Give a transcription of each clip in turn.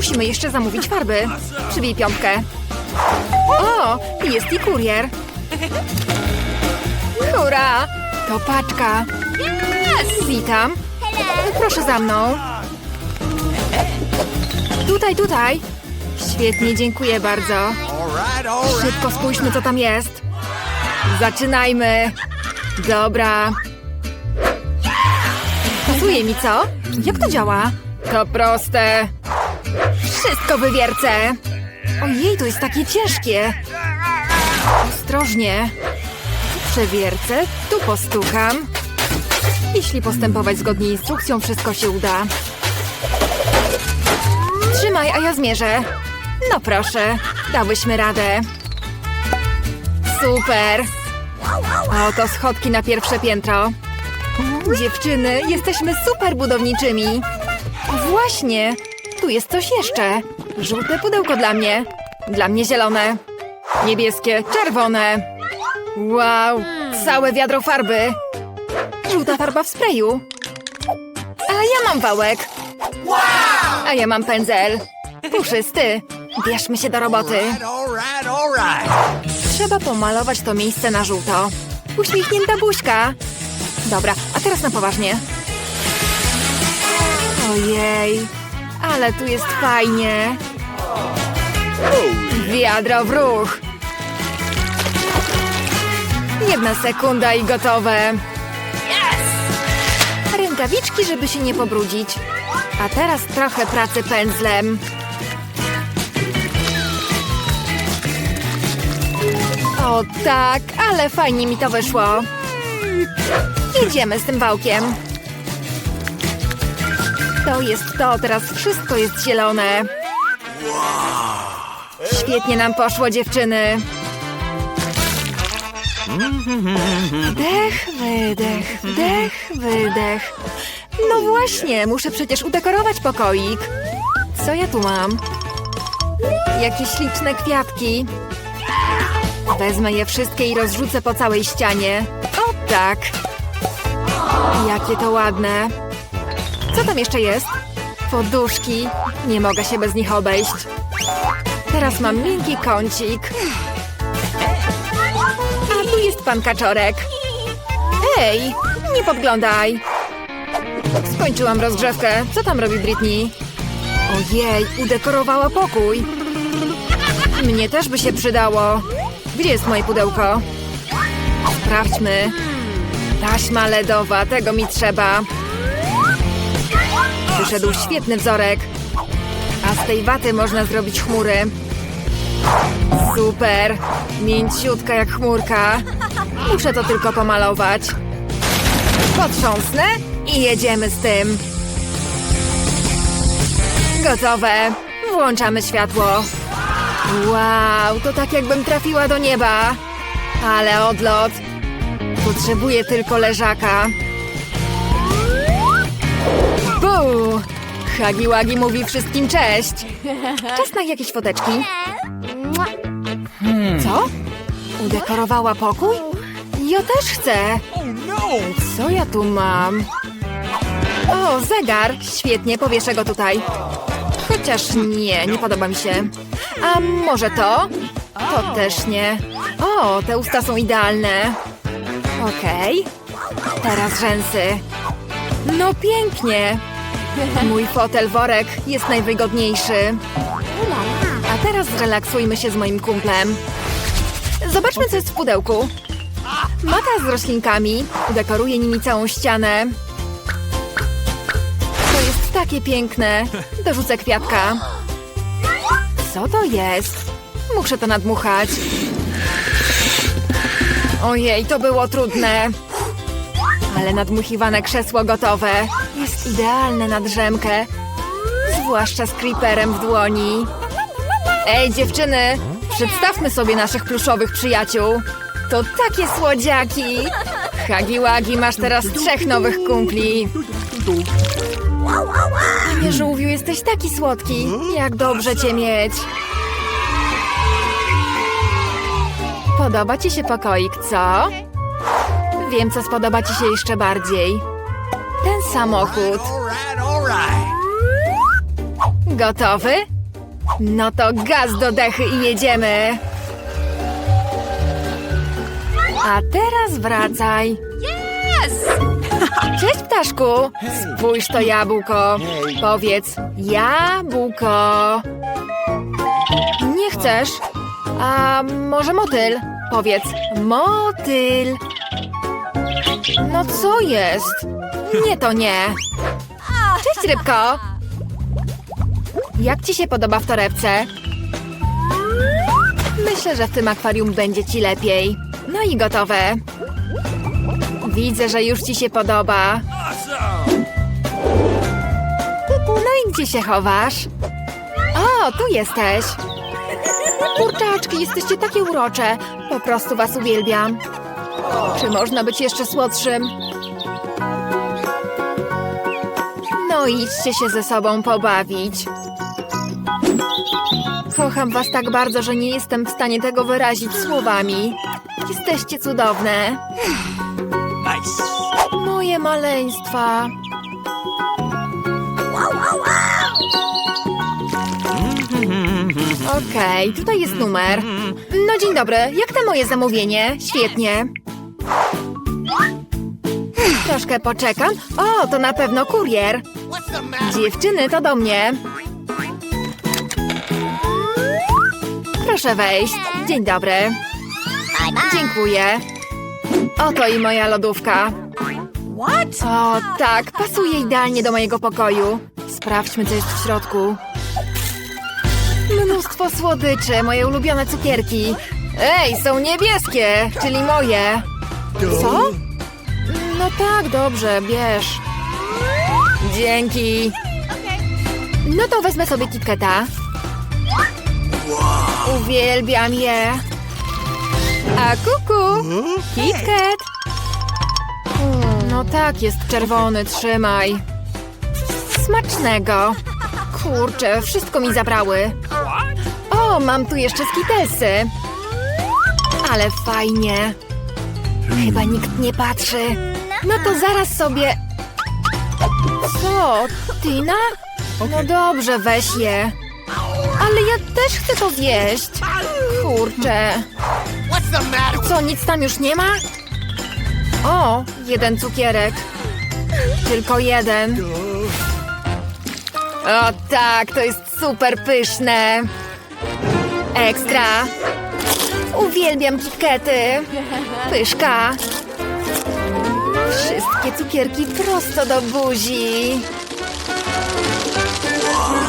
Musimy jeszcze zamówić farby. Przybij piątkę. O, jest i kurier. Hurra! To paczka. Witam. Proszę za mną. Tutaj, tutaj. Świetnie, dziękuję bardzo. Szybko spójrzmy, co tam jest. Zaczynajmy. Dobra. Pasuje mi, co? Jak to działa? To proste. Wszystko wywiercę. Ojej, to jest takie ciężkie. Ostrożnie. Przewiercę, tu postukam. Jeśli postępować zgodnie z instrukcją, wszystko się uda. Trzymaj, a ja zmierzę. No proszę, dałyśmy radę. Super. Oto schodki na pierwsze piętro. Dziewczyny, jesteśmy super budowniczymi. Właśnie, tu jest coś jeszcze. Żółte pudełko dla mnie. Dla mnie zielone. Niebieskie, czerwone. Wow, całe wiadro farby. Żółta farba w sprayu. A ja mam wałek. A ja mam pędzel. Puszysty. Bierzmy się do roboty. Trzeba pomalować to miejsce na żółto. Uśmiechnięta buźka. Dobra, a teraz na poważnie. Ojej, ale tu jest fajnie. Wiadro w ruch. Jedna sekunda i gotowe. Rękawiczki, żeby się nie pobrudzić. A teraz trochę pracy pędzlem. O tak, ale fajnie mi to wyszło. Jedziemy z tym wałkiem. To jest to, teraz wszystko jest zielone. Świetnie nam poszło, dziewczyny. Wdech, wydech, wdech, wydech. No właśnie, muszę przecież udekorować pokoik. Co ja tu mam? Jakieś liczne kwiatki. Wezmę je wszystkie i rozrzucę po całej ścianie. O tak. Jakie to ładne. Co tam jeszcze jest? Poduszki. Nie mogę się bez nich obejść. Teraz mam miękki kącik. A tu jest pan kaczorek. Ej, nie podglądaj. Skończyłam rozgrzewkę. Co tam robi Britney? Ojej, udekorowała pokój. Mnie też by się przydało. Gdzie jest moje pudełko? Sprawdźmy. Taśma ledowa, tego mi trzeba. Wyszedł świetny wzorek. A z tej waty można zrobić chmury. Super. Mięciutka jak chmurka. Muszę to tylko pomalować. Potrząsnę i jedziemy z tym. Gotowe. Włączamy światło. Wow, to tak jakbym trafiła do nieba. Ale odlot. Potrzebuję tylko leżaka. Buu! Hagi Wagi mówi wszystkim cześć. Czas na jakieś foteczki. Co? Udekorowała pokój? Ja też chcę. Oh no! Co ja tu mam? O, zegar. Świetnie, powieszę go tutaj. Chociaż nie, nie podoba mi się. A może to? To też nie. O, te usta są idealne. Okej. Teraz rzęsy. No pięknie. Mój fotel worek jest najwygodniejszy. A teraz zrelaksujmy się z moim kumplem. Zobaczmy, co jest w pudełku. Mata z roślinkami. Dekoruję nimi całą ścianę. To jest takie piękne. Dorzucę kwiatka. Co to jest? Muszę to nadmuchać. Ojej, to było trudne. Ale nadmuchiwane krzesło gotowe. Idealne na drzemkę. Zwłaszcza z creeperem w dłoni. Ej, dziewczyny! Przedstawmy sobie naszych pluszowych przyjaciół. To takie słodziaki! Hagi Wagi, masz teraz trzech nowych kumpli. Panie żółwiu, jesteś taki słodki. Jak dobrze cię mieć. Podoba ci się pokoik, co? Wiem, co spodoba ci się jeszcze bardziej. Ten samochód. Gotowy? No to gaz do dechy i jedziemy. A teraz wracaj. Cześć, ptaszku. Spójrz to jabłko. Powiedz jabłko. Nie chcesz? A może motyl? Powiedz motyl. No co jest? Nie to nie. Cześć, rybko. Jak ci się podoba w torebce? Myślę, że w tym akwarium będzie ci lepiej. No i gotowe. Widzę, że już ci się podoba. No i gdzie się chowasz? O, tu jesteś. Kurczaczki, jesteście takie urocze. Po prostu was uwielbiam. Czy można być jeszcze słodszym? No idźcie się ze sobą pobawić. Kocham was tak bardzo, że nie jestem w stanie tego wyrazić słowami. Jesteście cudowne. Nice. Moje maleństwa. Okej, tutaj jest numer. No dzień dobry, jak to moje zamówienie? Świetnie. Troszkę poczekam. O, to na pewno kurier. Dziewczyny, to do mnie. Proszę wejść. Dzień dobry. Dziękuję. Oto i moja lodówka. O, tak, pasuje idealnie do mojego pokoju. Sprawdźmy, co jest w środku. Mnóstwo słodyczy, moje ulubione cukierki. Ej, są niebieskie, czyli moje. Co? No tak, dobrze, bierz. Dzięki. No to wezmę sobie KitKata. Uwielbiam je. A kuku, KitKat. No tak, jest czerwony, trzymaj. Smacznego. Kurczę, wszystko mi zabrały. O, mam tu jeszcze skitelsy. Ale fajnie. Chyba nikt nie patrzy. No to zaraz sobie... Co? Tina? No dobrze, weź je. Ale ja też chcę to zjeść. Kurczę. Co, nic tam już nie ma? O, jeden cukierek. Tylko jeden. O tak, to jest super pyszne. Ekstra. Uwielbiam kitkety. Pyszka. Wszystkie cukierki prosto do buzi.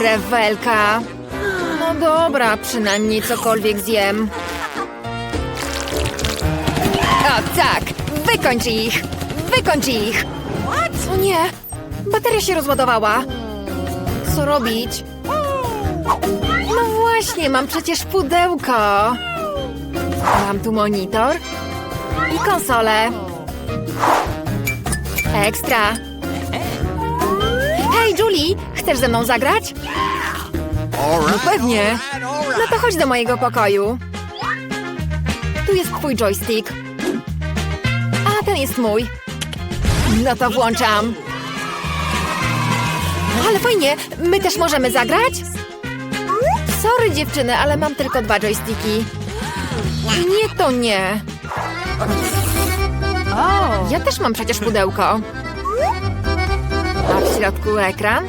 Rewelka. No dobra, przynajmniej cokolwiek zjem. O tak! Wykończ ich! Wykończ ich! O nie! Bateria się rozładowała. Co robić? No właśnie, mam przecież pudełko. Mam tu monitor i konsolę. Ekstra. Hej, Julie! Chcesz ze mną zagrać? No pewnie. No to chodź do mojego pokoju. Tu jest twój joystick. A ten jest mój. No to włączam. Ale fajnie, my też możemy zagrać? Sorry dziewczyny, ale mam tylko dwa joysticki. Nie, to nie. O, ja też mam przecież pudełko. A w środku ekran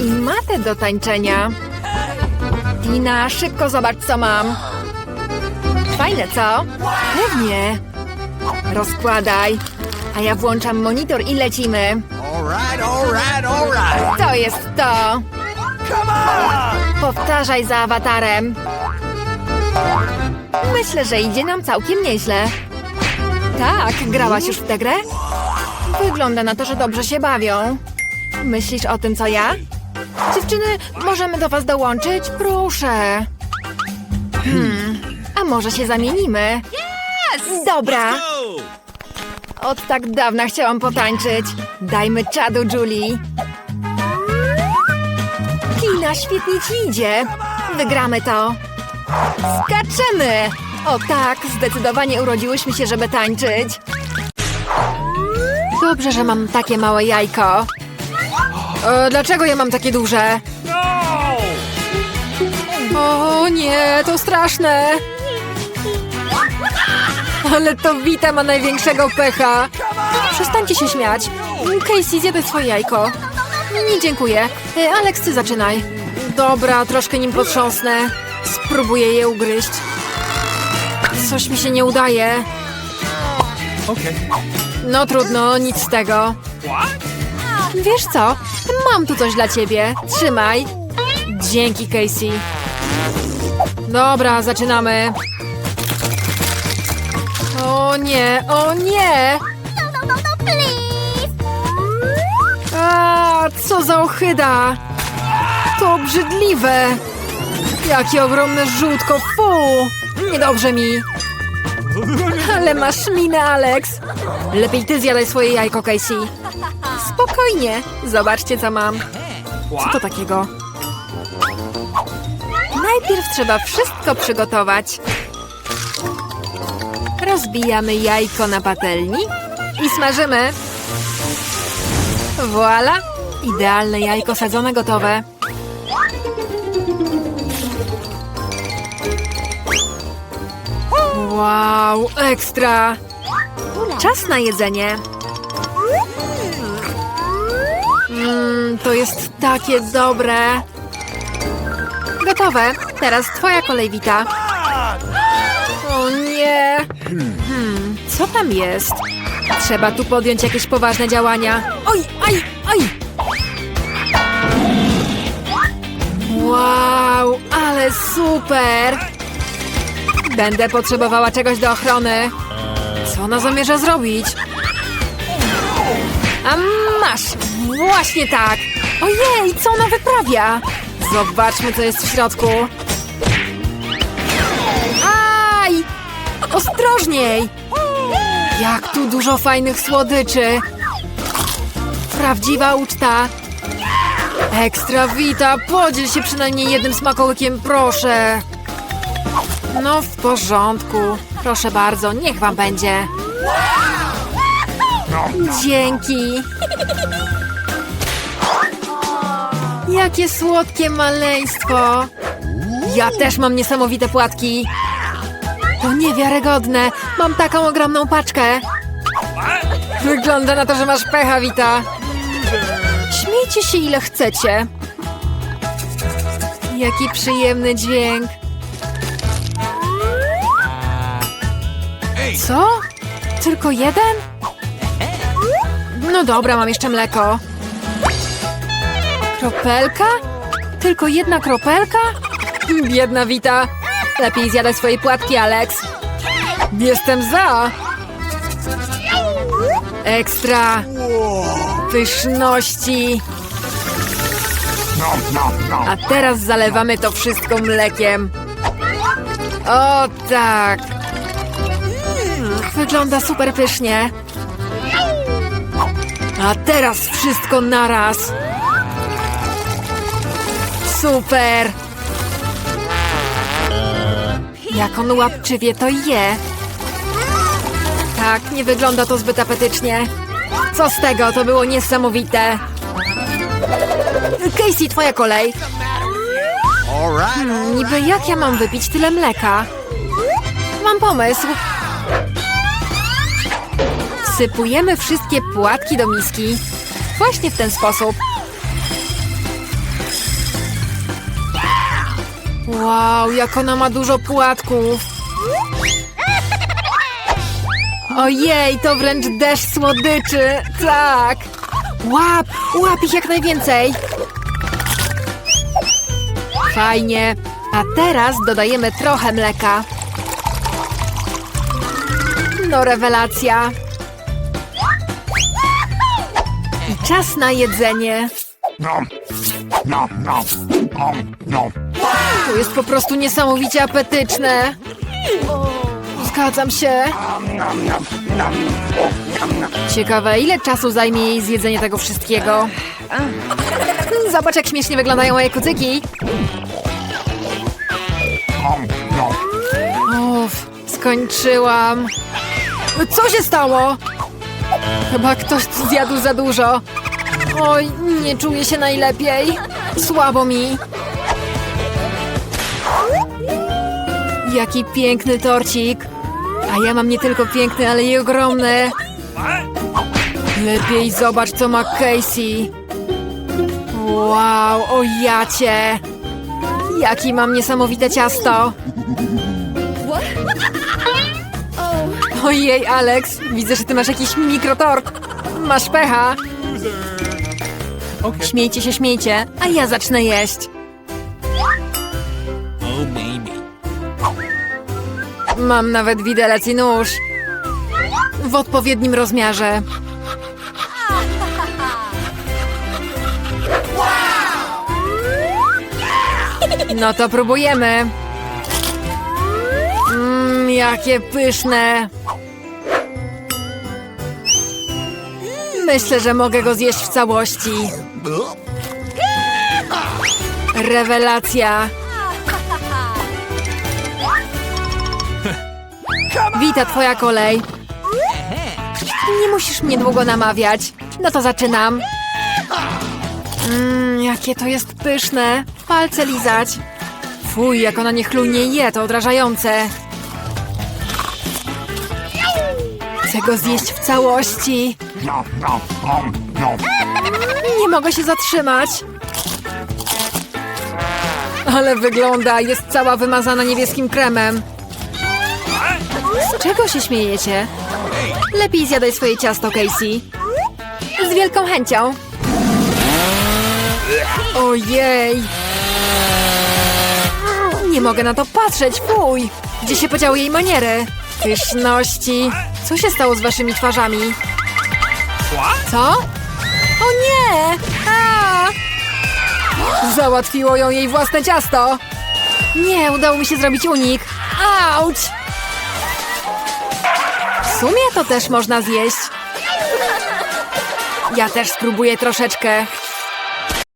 i matę do tańczenia. Tina, szybko zobacz, co mam. Fajne, co? Pewnie. Rozkładaj. A ja włączam monitor i lecimy. To jest to. Come on! Powtarzaj za awatarem. Myślę, że idzie nam całkiem nieźle. Tak, grałaś już w tę grę? Wygląda na to, że dobrze się bawią. Myślisz o tym, co ja? Dziewczyny, możemy do was dołączyć? Proszę. Hmm, a może się zamienimy? Dobra. Od tak dawna chciałam potańczyć. Dajmy czadu, Julie. Tina, świetnie ci idzie. Wygramy to. Skaczemy! O tak, zdecydowanie urodziłyśmy się, żeby tańczyć. Dobrze, że mam takie małe jajko. E, dlaczego ja mam takie duże? O nie, to straszne. Ale to Wita ma największego pecha. Przestańcie się śmiać. Casey, zjadaj swoje jajko. Nie, dziękuję. E, Alex, ty zaczynaj. Dobra, troszkę nim potrząsnę. Spróbuję je ugryźć. Coś mi się nie udaje. No trudno, nic z tego. Wiesz co? Mam tu coś dla ciebie. Trzymaj. Dzięki, Casey. Dobra, zaczynamy. O nie, o nie! A, co za ochyda! To obrzydliwe! Jakie ogromne żółtko, fu! Niedobrze mi. Ale masz minę, Alex. Lepiej ty zjadaj swoje jajko, Casey. Spokojnie. Zobaczcie, co mam. Co to takiego? Najpierw trzeba wszystko przygotować. Rozbijamy jajko na patelni i smażymy. Voila! Idealne jajko sadzone gotowe. Wow, ekstra! Czas na jedzenie. Mmm, to jest takie dobre. Gotowe. Teraz twoja kolej, Wita. O nie. Hmm, co tam jest? Trzeba tu podjąć jakieś poważne działania. Oj, aj, aj! Wow, ale super! Będę potrzebowała czegoś do ochrony. Co ona zamierza zrobić? A masz! Właśnie tak! Ojej, co ona wyprawia? Zobaczmy, co jest w środku. Aj! Ostrożniej! Jak tu dużo fajnych słodyczy! Prawdziwa uczta! Ekstra wita! Podziel się przynajmniej jednym smakołykiem, proszę! No w porządku. Proszę bardzo, niech wam będzie. Dzięki. Jakie słodkie maleństwo. Ja też mam niesamowite płatki. To niewiarygodne. Mam taką ogromną paczkę. Wygląda na to, że masz pecha, Wita. Śmiejcie się ile chcecie. Jaki przyjemny dźwięk. Co? Tylko jeden? No dobra, mam jeszcze mleko. Kropelka? Tylko jedna kropelka? Biedna Wita. Lepiej zjadaj swoje płatki, Alex. Jestem za. Ekstra. Pyszności. A teraz zalewamy to wszystko mlekiem. O tak. Wygląda super pysznie. A teraz wszystko naraz. Super. Jak on łapczywie to je. Tak, nie wygląda to zbyt apetycznie. Co z tego? To było niesamowite. Casey, twoja kolej. Hmm, niby jak ja mam wypić tyle mleka? Mam pomysł. Wsypujemy wszystkie płatki do miski. Właśnie w ten sposób. Wow, jak ona ma dużo płatków. Ojej, to wręcz deszcz słodyczy. Tak. Łap, łap ich jak najwięcej. Fajnie. A teraz dodajemy trochę mleka. No rewelacja. Czas na jedzenie. To jest po prostu niesamowicie apetyczne. Zgadzam się. Ciekawe, ile czasu zajmie jej zjedzenie tego wszystkiego. Zobacz, jak śmiesznie wyglądają moje kucyki. Uff, skończyłam. Co się stało? Chyba ktoś zjadł za dużo. Oj, nie czuję się najlepiej. Słabo mi. Jaki piękny torcik. A ja mam nie tylko piękny, ale i ogromny. Lepiej zobacz, co ma Casey. Wow, o jacie. Jaki mam niesamowite ciasto. Ojej, Alex, widzę, że ty masz jakiś mikrotort. Masz pecha. Okay. Śmiejcie się, śmiejcie, a ja zacznę jeść. Oh, maybe. Mam nawet widelec i nóż. W odpowiednim rozmiarze. No to próbujemy. Mmm, jakie pyszne. Myślę, że mogę go zjeść w całości. Rewelacja. Wita, twoja kolej. Nie musisz mnie długo namawiać. No to zaczynam. Mmm, jakie to jest pyszne. Palce lizać. Fuj, jak ona niechlujnie je, to odrażające. Chcę go zjeść w całości. Nie mogę się zatrzymać. Ale wygląda, jest cała wymazana niebieskim kremem. Z czego się śmiejecie? Lepiej zjadaj swoje ciasto, Casey. Z wielką chęcią. Ojej. Nie mogę na to patrzeć, fuj. Gdzie się podziały jej maniery? Pyszności. Co się stało z waszymi twarzami? Co? O nie! A! Załatwiło ją jej własne ciasto! Nie, udało mi się zrobić unik. Auć! W sumie to też można zjeść. Ja też spróbuję troszeczkę.